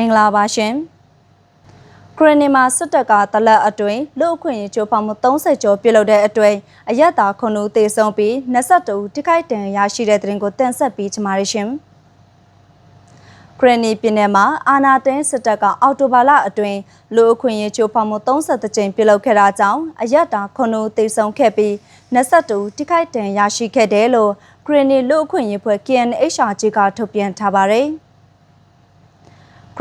မင်္ဂလာပါရှင်ခရနီမှာစစ်တပ်ကတလက်အတွင်းလူအခွင့်အရေးချိုးဖောက်မှု30ကျော်ပြုလုပ်တဲ့အတွင်းအရက်သားခုနှစ်ဦးသေဆုံးပြီး22ဦးထိခိုက်ဒဏ်ရာရရှိတဲ့တဲ့ရင်ကိုတင်ဆက်ပြီးချမာရရှင်ခရနီပြည်နယ်မှာအာနာသိန်းစစ်တပ်ကအော်တိုဘာလအတွင်းလူအခွင့်အရေးချိုးဖောက်မှု30ကြိမ်ပြုလုပ်ခဲ့တာကြောင့်အရက်သားခုနှစ်ဦးသေဆုံးခဲ့ပြီး22ဦးထိခိုက်ဒဏ်ရာရရှိခဲ့တယ်လို့ခရနီလူအခွင့်အရေးဖွဲ့ KNHRG ကထုတ်ပြန်ထားပါတယ်။ခ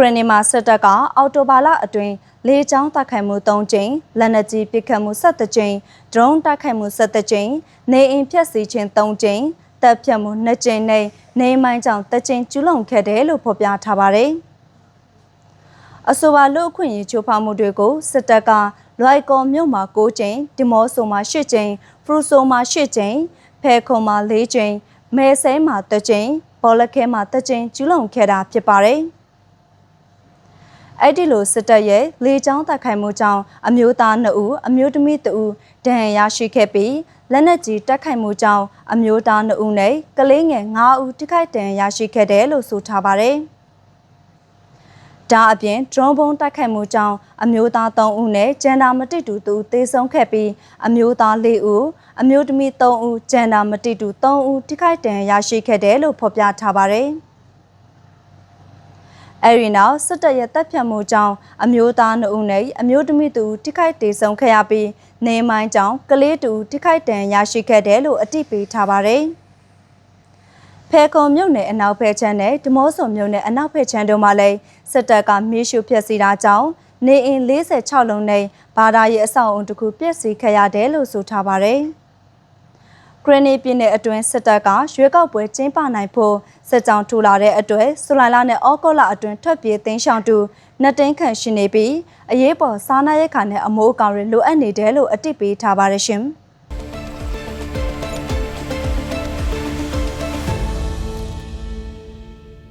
ရနီမှာစစ်တပ်ကအော်တိုဘာလအတွင်းလေကြောင်းတိုက်ခိုက်မှု3ကြိမ်လက်နက်ကြီးပစ်ခတ်မှု7ကြိမ်ဒရုန်းတိုက်ခိုက်မှု7ကြိမ်နေအိမ်ဖျက်ဆီးခြင်း3ကြိမ်တပ်ဖြတ်မှု2ကြိမ်နဲ့နေမိုင်းကြောင့်3ကြိမ်ကျူးလွန်ခဲ့တယ်လို့ဖော်ပြထားပါတယ်အဆိုပါလူအခွင့်အရေးချိုးဖောက်မှုတွေကိုစစ်တပ်ကလွိုက်ကော်မြို့မှာ9ကြိမ်ဒီမော့ဆိုမှာ10ကြိမ်ဖရူဆိုမှာ10ကြိမ်ဖဲခုံမှာ4ကြိမ်မဲဆဲမှာ3ကြိမ်ဘောလခဲမှာ3ကြိမ်ကျူးလွန်ခဲ့တာဖြစ်ပါတယ်။ အဲ့ဒီလိုစစ်တပ်ရဲ့လေကြောင်းတိုက်ခိုက်မှုကြောင့်အမျိုးသား2ဦးအမျိုးသမီး2ဦးဒဏ်ရာရရှိခဲ့ပြီးလက်နက်ကြီးတိုက်ခိုက်မှုကြောင့်အမျိုးသား2ဦးနဲ့ကလေးငယ်5ဦးထိခိုက်ဒဏ်ရာရရှိခဲ့တယ်လို့ဆိုထားပါတယ်။ဒါအပြင်ဒရုန်းဘုံတိုက်ခိုက်မှုကြောင့်အမျိုးသား3ဦးနဲ့ဂျန်ဒါမတိတူ2ဦးသေဆုံးခဲ့ပြီးအမျိုးသား4ဦးအမျိုးသမီး3ဦးဂျန်ဒါမတိတူ3ဦးထိခိုက်ဒဏ်ရာရရှိခဲ့တယ်လို့ဖော်ပြထားပါတယ်။ အဲဒီနောက်စစ်တပ်ရဲ့တပ်ဖြတ်မှုကြောင့်အမျိုးသား2ဦးနဲ့အမျိုးသမီး2ဦးထိခိုက်ဒေဆုံးခဲ့ရပြီးနေမိုင်းကြောင့်ကလေး2ဦးထိခိုက်ဒဏ်ရာရှိခဲ့တယ်လို့အတိပေးထားပါတယ်။ဖဲခုံမြို့နယ်အနောက်ဘက်ခြမ်းနဲ့ဒမောဆုံမြို့နယ်အနောက်ဘက်ခြမ်းတို့မှာလည်းစစ်တပ်ကမြေရှုဖျက်ဆီးတာကြောင့်နေအိမ်46လုံးနဲ့ဘာသာရေးအဆောက်အုံတစ်ခုပျက်စီးခဲ့ရတယ်လို့ဆိုထားပါတယ်။ဂရနီပြည်နယ်အတွင်းစစ်တပ်ကရွေးကောက်ပွဲကျင်းပနိုင်ဖို့ စစ်ကြောင်းထူလာတဲ့အတွက်ဇူလိုင်လနဲ့ဩဂုတ်လအတွင်းထွက်ပြေးသိမ်းရှောင်သူနှစ်သိန်းခန့်ရှိနေပြီးအရေးပေါ်စားနပ်ရိက္ခာနဲ့အမိုးအကောင်တွေလိုအပ်နေတယ်လို့အတိပေးထားပါတယ်ရှင်။